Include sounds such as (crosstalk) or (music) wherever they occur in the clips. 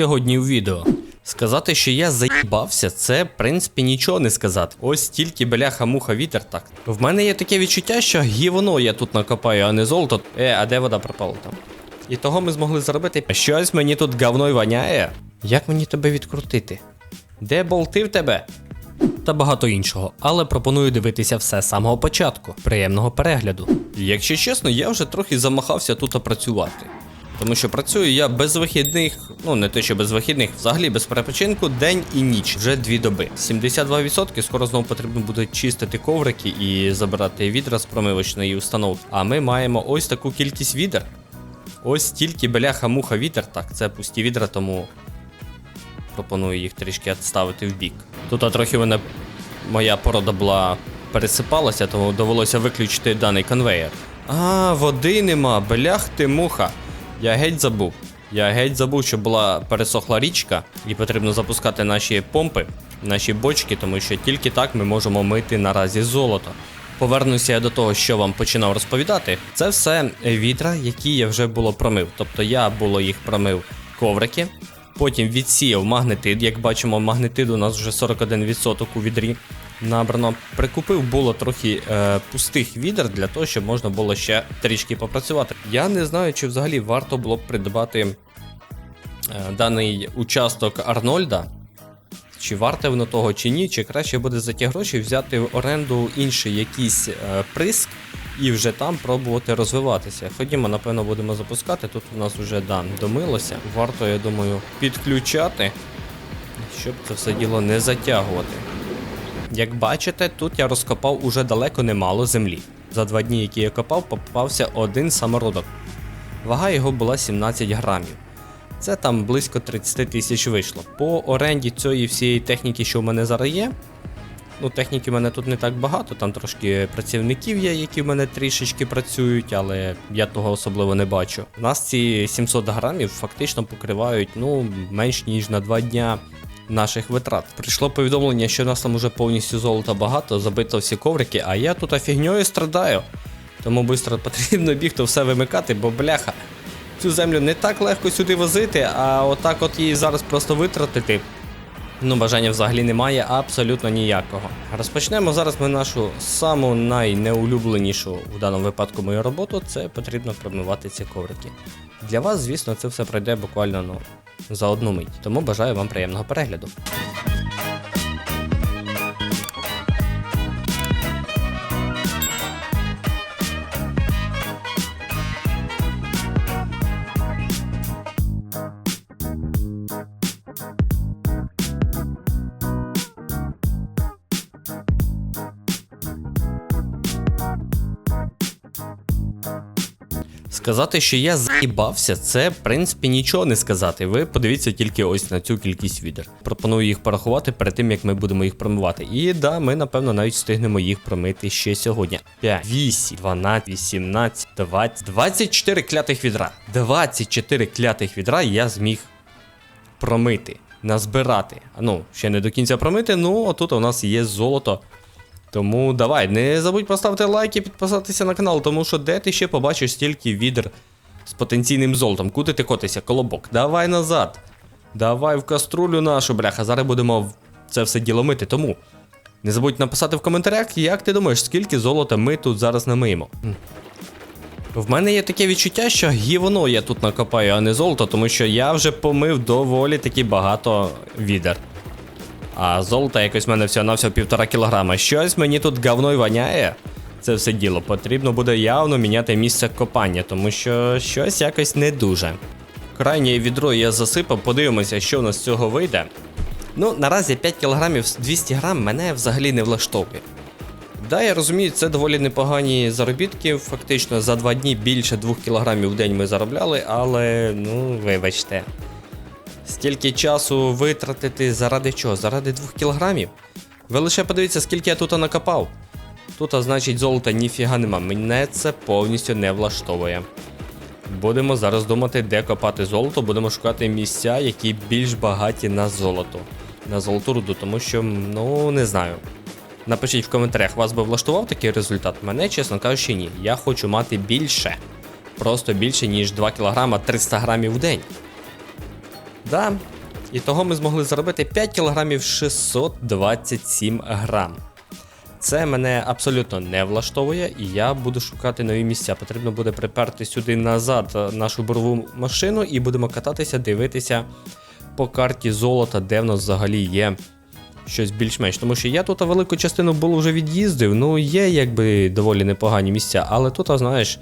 сьогодні у відео. Сказати, що я заїбався, це в принципі нічого не сказати. Ось тільки бляха-муха вітер так. В мене є таке відчуття, що гівно я тут накопаю, а не золото. Е, а де вода пропала там? І того ми змогли зробити. Щось мені тут говно й воняє. Як мені тебе відкрутити? Де болти в тебе? Та багато іншого, але пропоную дивитися все з самого початку. Приємного перегляду. Якщо чесно, я вже трохи замахався тут працювати. Тому що працюю я без вихідних, ну не те, що без вихідних, взагалі без перепочинку, день і ніч, вже дві доби. 72% скоро знову потрібно буде чистити коврики і забирати відра з промивочної установки. А ми маємо ось таку кількість відер. Ось стільки бляха-муха вітер. Так, це пусті відра, тому пропоную їх трішки відставити в бік. Тут трохи мене моя порода була пересипалася, тому довелося виключити даний конвейер. А, води нема, блях ти муха. Я геть забув. Я геть забув, що була пересохла річка, і потрібно запускати наші помпи, наші бочки, тому що тільки так ми можемо мити наразі золото. Повернуся я до того, що вам починав розповідати. Це все вітра, які я вже було промив. Тобто я було їх промив коврики, потім відсіяв магнетид. Як бачимо, магнетид у нас вже 41% у відрі набрано. Прикупив було трохи е, пустих відер для того, щоб можна було ще трішки попрацювати. Я не знаю, чи взагалі варто було б придбати е, даний участок Арнольда. Чи варте воно того, чи ні, чи краще буде за ті гроші взяти в оренду інший якийсь е, приск і вже там пробувати розвиватися. Ходімо, напевно, будемо запускати. Тут у нас вже да, домилося. Варто, я думаю, підключати, щоб це все діло не затягувати. Як бачите, тут я розкопав уже далеко немало землі. За два дні, які я копав, попався один самородок. Вага його була 17 грамів. Це там близько 30 тисяч вийшло. По оренді цієї всієї техніки, що в мене зараз є. Ну, техніки в мене тут не так багато, там трошки працівників є, які в мене трішечки працюють, але я того особливо не бачу. У нас ці 700 грамів фактично покривають ну, менш ніж на 2 дня наших витрат. Прийшло повідомлення, що у нас там уже повністю золота багато, забито всі коврики, а я тут фігньою страдаю. Тому швидко потрібно бігти все вимикати, бо бляха. Цю землю не так легко сюди возити, а отак от її зараз просто витратити. Ну, бажання взагалі немає абсолютно ніякого. Розпочнемо зараз ми нашу саму найнеулюбленішу в даному випадку мою роботу. Це потрібно промивати ці коврики. Для вас, звісно, це все пройде буквально ну, за одну мить. Тому бажаю вам приємного перегляду. Сказати, що я заїбався, це в принципі нічого не сказати. Ви подивіться тільки ось на цю кількість відер. Пропоную їх порахувати перед тим, як ми будемо їх промивати. І да, ми напевно навіть встигнемо їх промити ще сьогодні. 5, 8, 12, 18, 20, 24 клятих відра. 24 клятих відра я зміг промити, назбирати. Ну, ще не до кінця промити, ну отут у нас є золото. Тому давай, не забудь поставити лайк і підписатися на канал, тому що де ти ще побачиш стільки відер з потенційним золотом. Куди ти котися, колобок? Давай назад. Давай в каструлю нашу, бляха. Зараз будемо це все діло мити. Тому не забудь написати в коментарях, як ти думаєш, скільки золота ми тут зараз намиємо. В мене є таке відчуття, що гівно я тут накопаю, а не золото, тому що я вже помив доволі таки багато відер. А золота якось в мене всього на всього півтора кілограма. Щось мені тут говно й воняє. Це все діло. Потрібно буде явно міняти місце копання, тому що щось якось не дуже. Крайнє відро я засипав, подивимося, що в нас з цього вийде. Ну, наразі 5 кілограмів 200 грам мене взагалі не влаштовує. Да, я розумію, це доволі непогані заробітки. Фактично за 2 дні більше 2 кілограмів в день ми заробляли, але ну, вибачте. Стільки часу витратити заради чого? Заради 2 кілограмів? Ви лише подивіться, скільки я тут накопав. Тут, значить, золота ніфіга нема. Мене це повністю не влаштовує. Будемо зараз думати, де копати золото, будемо шукати місця, які більш багаті на золото. На золоту руду, тому що, ну, не знаю. Напишіть в коментарях, вас би влаштував такий результат? Мене, чесно кажучи, ні. Я хочу мати більше. Просто більше, ніж 2 кг 300 грамів в день. Да. І того ми змогли заробити 5 кілограмів 627 грам. Це мене абсолютно не влаштовує, і я буду шукати нові місця. Потрібно буде приперти сюди назад е, нашу борову машину і будемо кататися, дивитися по карті золота, де в нас взагалі є щось більш-менш. Тому що я тут велику частину було вже від'їздив, ну є якби доволі непогані місця, але тут, знаєш,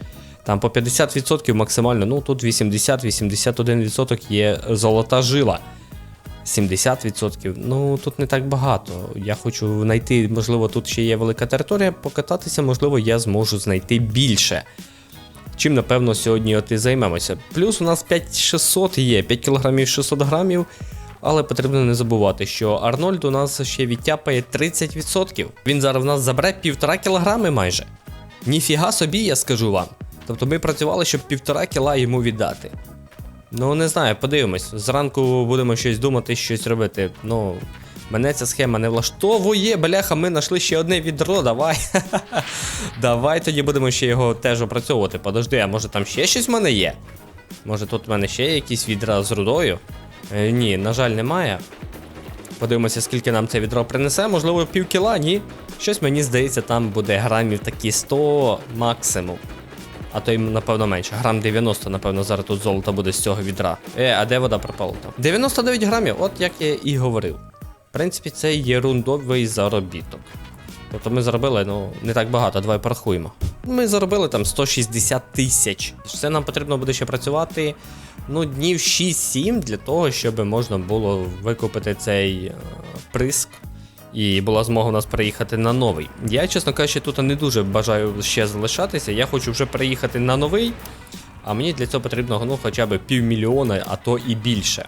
там по 50% максимально, ну тут 80-81% є золота жила. 70%. Ну тут не так багато. Я хочу знайти, можливо, тут ще є велика територія, покататися, можливо, я зможу знайти більше. Чим, напевно, сьогодні от і займемося. Плюс у нас 5600 є, 5 кг 600 грамів. Але потрібно не забувати, що Арнольд у нас ще відтяпає 30%. Він зараз в нас забере півтора кілограми майже. Ніфіга собі, я скажу вам. Тобто ми працювали, щоб півтора кіла йому віддати. Ну, не знаю, подивимось. Зранку будемо щось думати, щось робити. Ну, мене ця схема не влаштовує. Бляха, ми знайшли ще одне відро, давай. (laughs) давай тоді будемо ще його теж опрацьовувати. Подожди, а може там ще щось в мене є? Може тут в мене ще є якісь відра з рудою? Е, ні, на жаль, немає. Подивимося, скільки нам це відро принесе, можливо, пів кіла, ні. Щось мені здається, там буде грамів такі 100 максимум. А то й, напевно, менше. Грам 90, напевно, зараз тут золото буде з цього відра. Е, а де вода пропала там? 99 грамів, от як я і говорив. В принципі, це єрундовий заробіток. Тобто ми заробили, ну, не так багато, давай порахуємо. Ми заробили там 160 тисяч. Все нам потрібно буде ще працювати ну, днів 6-7 для того, щоб можна було викупити цей е, приск. І була змога у нас переїхати на новий. Я, чесно кажучи, тут не дуже бажаю ще залишатися. Я хочу вже переїхати на новий, а мені для цього потрібно ну, хоча б півмільйона, а то і більше.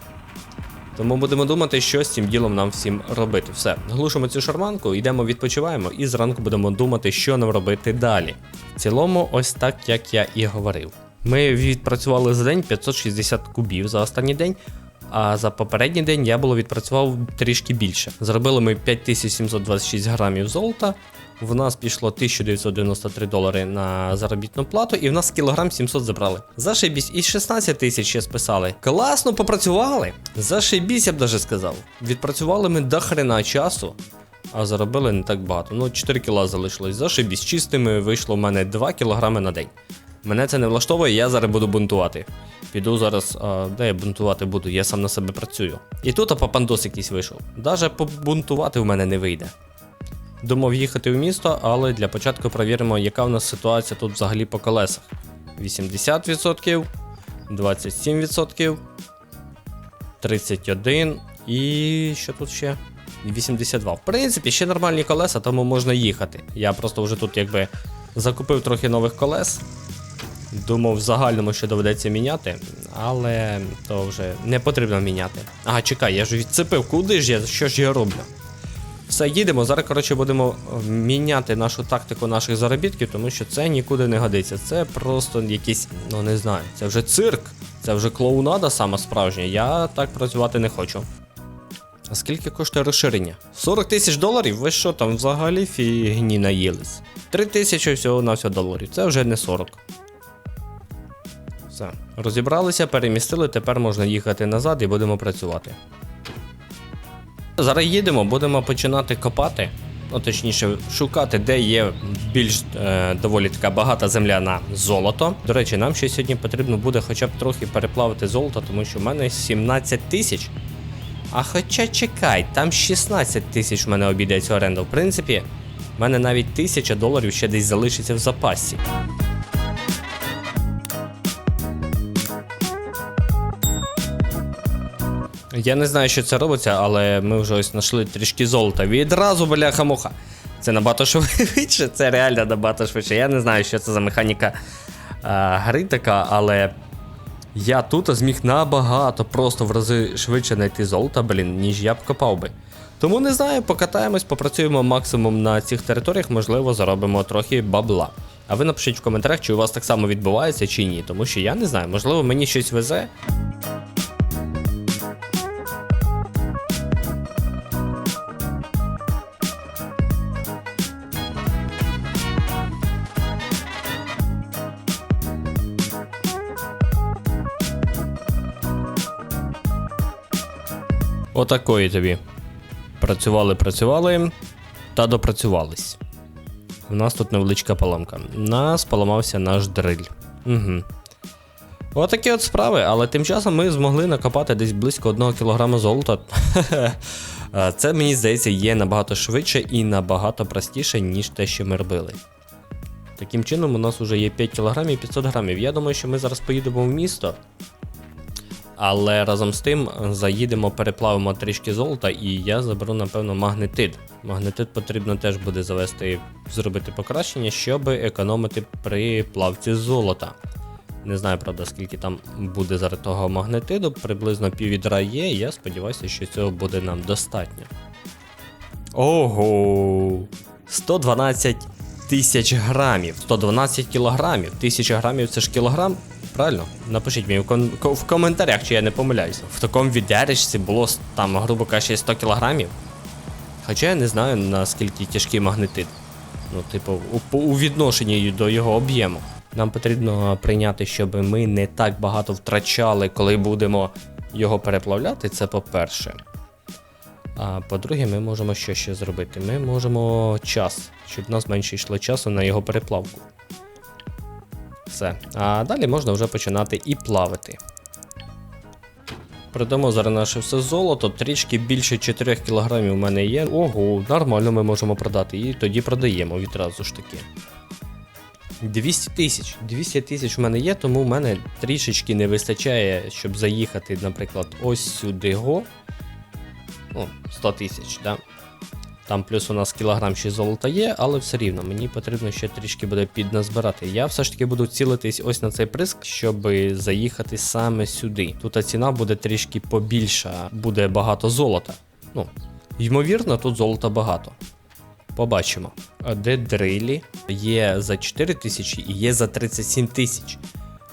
Тому будемо думати, що з цим ділом нам всім робити. Все, глушимо цю шарманку, йдемо відпочиваємо, і зранку будемо думати, що нам робити далі. В цілому, ось так як я і говорив. Ми відпрацювали за день 560 кубів за останній день. А за попередній день я було відпрацював трішки більше. Зробили ми 5726 грамів золота. В нас пішло 1993 долари на заробітну плату, і в нас кілограм 700 забрали. Зашибісь, і 16 тисяч ще списали. Класно попрацювали. Зашибісь, я б даже сказав. Відпрацювали ми до хрена часу, а заробили не так багато. Ну, 4 кіла залишилось. Зашибісь, чистими вийшло в мене 2 кілограми на день. Мене це не влаштовує, я зараз буду бунтувати. Піду зараз, де я бунтувати буду, я сам на себе працюю. І тут папандос якийсь вийшов. Даже побунтувати в мене не вийде. Думав їхати в місто, але для початку перевіримо, яка в нас ситуація тут взагалі по колесах. 80%, 27%, 31% і що тут ще? 82. В принципі, ще нормальні колеса, тому можна їхати. Я просто вже тут якби закупив трохи нових колес. Думав, в загальному що доведеться міняти, але то вже не потрібно міняти. Ага, чекай, я ж відцепив, куди ж я? Що ж я роблю? Все, їдемо. Зараз, коротше, будемо е, міняти нашу тактику наших заробітків, тому що це нікуди не годиться. Це просто якийсь, ну не знаю, це вже цирк, це вже клоунада сама справжня. Я так працювати не хочу. А скільки коштує розширення? 40 тисяч доларів? Ви що там взагалі фігні наїлись? 3 тисячі всього на всього доларів. Це вже не 40. Все. Розібралися, перемістили, тепер можна їхати назад і будемо працювати. Зараз їдемо, будемо починати копати. Ну, точніше, шукати, де є більш е, доволі така багата земля на золото. До речі, нам ще сьогодні потрібно буде хоча б трохи переплавити золото, тому що в мене 17 тисяч. А хоча чекай, там 16 тисяч в мене обійдеться оренда. В принципі, в мене навіть 1000 доларів ще десь залишиться в запасі. Я не знаю, що це робиться, але ми вже ось знайшли трішки золота. Відразу бляха-муха. Це набагато швидше, це реально набагато швидше. Я не знаю, що це за механіка а, гри така, але я тут зміг набагато просто в рази швидше знайти золото, блін, ніж я б копав би. Тому не знаю, покатаємось, попрацюємо максимум на цих територіях, можливо, заробимо трохи бабла. А ви напишіть в коментарях, чи у вас так само відбувається, чи ні, тому що я не знаю, можливо, мені щось везе. Отакої тобі. Працювали, працювали та допрацювались. У нас тут невеличка поломка. Нас поламався наш дриль. Угу. Отакі от справи, але тим часом ми змогли накопати десь близько 1 кг золота. (laughs) Це, мені здається, є набагато швидше і набагато простіше, ніж те, що ми робили. Таким чином, у нас вже є 5 кг і 500 грамів. Я думаю, що ми зараз поїдемо в місто. Але разом з тим заїдемо, переплавимо трішки золота, і я заберу, напевно, магнетит. Магнетит потрібно теж буде завести, зробити покращення, щоб економити при плавці золота. Не знаю, правда, скільки там буде зараз того магнетиду, приблизно піввідра є, і я сподіваюся, що цього буде нам достатньо. Ого! 112 тисяч грамів. 112 кілограмів. 1000 грамів це ж кілограм. Правильно? Напишіть мені в, кон- ко- в коментарях, чи я не помиляюся. В такому відеречці було там, грубо кажучи, 100 кілограмів. Хоча я не знаю, наскільки тяжкий магнетит. Ну, типу, у, у відношенні до його об'єму. Нам потрібно прийняти, щоб ми не так багато втрачали, коли будемо його переплавляти. Це по-перше. А по-друге, ми можемо що ще зробити? Ми можемо час, щоб в нас менше йшло часу на його переплавку. Все. А далі можна вже починати і плавити. Продамо зараз наше все золото, трішки більше 4 кг у мене є. Ого, нормально ми можемо продати. І тоді продаємо відразу ж таки. 200 тисяч. 200 тисяч в мене є, тому в мене трішечки не вистачає, щоб заїхати, наприклад, ось сюди го. Ну, 100 тисяч, да? Там плюс у нас кілограм ще золота є, але все рівно мені потрібно ще трішки буде підназбирати. Я все ж таки буду цілитись ось на цей приск, щоб заїхати саме сюди. Тут ціна буде трішки побільша, буде багато золота. Ну, ймовірно, тут золота багато. Побачимо. Де дрилі? Є за 4 тисячі і є за 37 тисяч.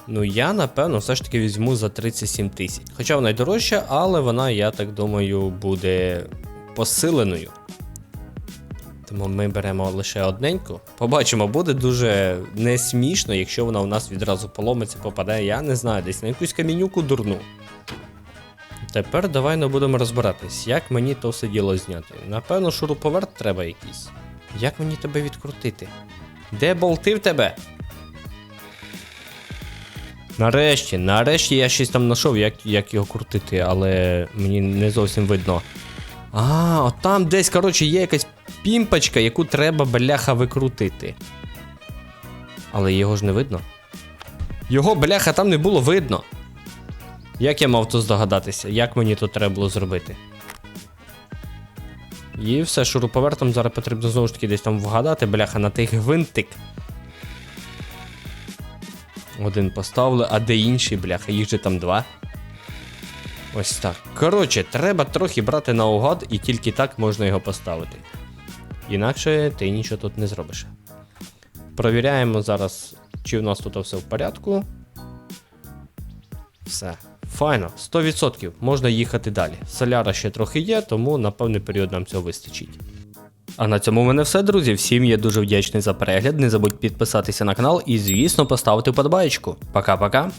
Ну, я напевно все ж таки візьму за 37 тисяч. Хоча вона й дорожча, але вона, я так думаю, буде посиленою. Тому ми беремо лише одненьку. Побачимо, буде дуже не смішно, якщо вона у нас відразу поломиться, попадає, я не знаю, десь на якусь камінюку дурну. Тепер давай не будемо розбиратись, як мені то все діло зняти. Напевно, шуруповерт треба якийсь. Як мені тебе відкрутити? Де болти в тебе? Нарешті, нарешті я щось там знайшов, як, як його крутити, але мені не зовсім видно. А, от там десь, коротше, є якась пімпочка, яку треба, бляха, викрутити. Але його ж не видно. Його, бляха, там не було видно. Як я мав то здогадатися? Як мені то треба було зробити? І все, шуруповертом зараз потрібно знову ж таки десь там вгадати, бляха, на тих гвинтик. Один поставили, а де інший, бляха, їх же там два. Ось так. Коротше, треба трохи брати наугад, і тільки так можна його поставити. Інакше ти нічого тут не зробиш. Провіряємо зараз, чи в нас тут все в порядку. Все. Файно, 100%. Можна їхати далі. Соляра ще трохи є, тому на певний період нам цього вистачить. А на цьому в мене все, друзі. Всім я дуже вдячний за перегляд. Не забудь підписатися на канал і, звісно, поставити вподобаєчку. Пока-пока.